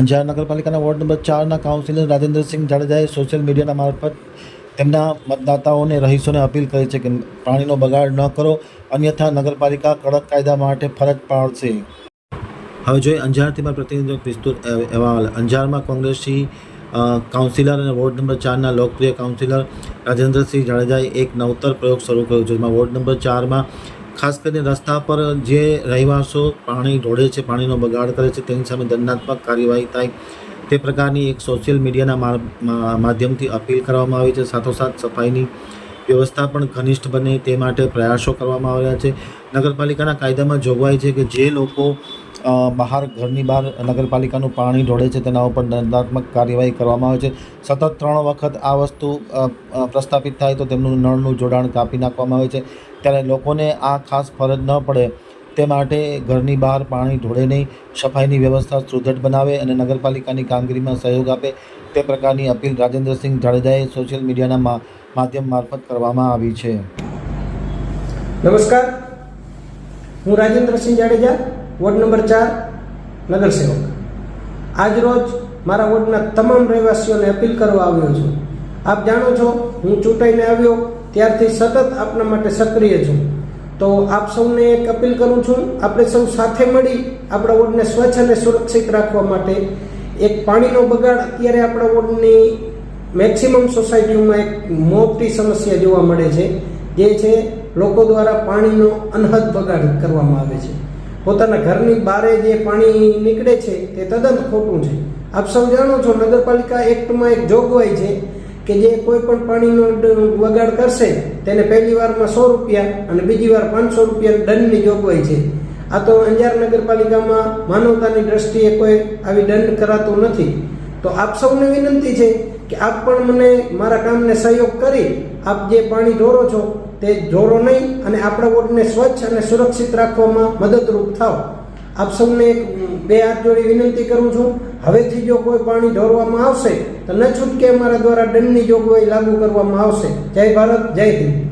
અંજાર નગરપાલિકાના ward number ચારના councillor Rajendrasinh જાડેજાએ સોશિયલ મીડિયાના મારફત તેમના મતદાતાઓને, રહીશોને અપીલ કરી છે કે પાણીનો બગાડ ન કરો, અન્યથા નગરપાલિકા કડક કાયદા માટે ફરજ પાડશે. હવે જોઈએ અંજારથી મારા પ્રતિનિધિનો વિસ્તૃત અહેવાલ. અંજારમાં કોંગ્રેસી કાઉન્સિલર અને વોર્ડ નંબર ચારના લોકપ્રિય કાઉન્સિલર રાજેન્દ્રસિંહ જાડેજાએ એક નવતર પ્રયોગ શરૂ કર્યો છે જેમાં વોર્ડ નંબર ચારમાં ખાસ કરીને રસ્તા પર જે રહેવાસો પાણી ઢોળે છે, પાણીનો બગાડ કરે છે, તેની સામે દંડાત્મક કાર્યવાહી થાય, તે પ્રકારની એક સોશિયલ મીડિયાના માધ્યમથી અપીલ કરવામાં આવી છે. સાથોસાથ સફાઈની વ્યવસ્થા પણ ઘનિષ્ઠ બને તે માટે પ્રયાસો કરવામાં આવ્યા છે. નગરપાલિકાના કાયદામાં જોગવાઈ છે કે જે લોકો બહાર ઘરની બહાર નગરપાલિકાનું પાણી ઢોળે છે, તેના ઉપર દંડાત્મક કાર્યવાહી કરવામાં આવે છે. સતત ત્રણ વખત આ વસ્તુ પ્રસ્થાપિત થાય તો તેમનું નળનું જોડાણ કાપી નાખવામાં આવે છે. ત્યારે લોકોને આ ખાસ ફરજ ન પડે તે માટે ઘરની બહાર પાણી ઢોળે નહીં, સફાઈની વ્યવસ્થા સુદૃઢ બનાવે અને નગરપાલિકાની કામગીરીમાં સહયોગ આપે. તે પ્રકારની અપીલ રાજેન્દ્રસિંહ જાડેજાએ સોશિયલ મીડિયાના માધ્યમ મારફત કરવામાં આવી છે. નમસ્કાર. હું રાજેન્દ્રસિંહ જાડેજા. વોર્ડ નંબર ચાર નગરસેવક આજરોજ મારા વોર્ડના તમામ રહેવાસીઓને અપીલ કરવા આવ્યો છું. આપ જાણો છો, હું ચૂંટાઈને આવ્યો, ત્યારથી સતત આપના માટે સક્રિય છું. તો આપ સૌને એક અપીલ કરું છું, આપણે સૌ સાથે મળી આપણા વોર્ડને સ્વચ્છ અને સુરક્ષિત રાખવા માટે એક પાણીનો બગાડ અત્યારે આપણા વોર્ડની મેક્સિમમ સોસાયટીઓમાં એક મોટી સમસ્યા જોવા મળે છે. જે છે, લોકો દ્વારા પાણીનો અનહદ બગાડ કરવામાં આવે છે. પોતાના ઘરની બારે જે પાણી નીકળે છે તે તદ્દન ખોટું છે. આપ સૌ જાણો છો, નગરપાલિકા એક્ટમાં એક જોગવાઈ છે કે જે કોઈ પણ પાણીનો વગાડ કરશે, તેને પહેલી વારમાં સો રૂપિયા અને બીજી વાર પાંચસો રૂપિયા દંડની જોગવાઈ છે. આ તો અંજાર નગરપાલિકામાં માનવતાની દ્રષ્ટિએ કોઈ આવી દંડ કરાતું નથી. તો આપ સૌને વિનંતી છે કે આપ પણ મને મારા કામને સહયોગ કરી, આપ જે પાણી ઢોરો છો તે જોડો નહીં અને આપણા વોટને સ્વચ્છ અને સુરક્ષિત રાખવામાં મદદરૂપ થાવ આપ સૌને બે હાથ જોડી વિનંતી કરું છું. હવેથી જો કોઈ પાણી ઢોરવામાં આવશે, તો ન છૂટકે અમારા દ્વારા દંડની જોગવાઈ લાગુ કરવામાં આવશે. જય ભારત, જય હિન્દ.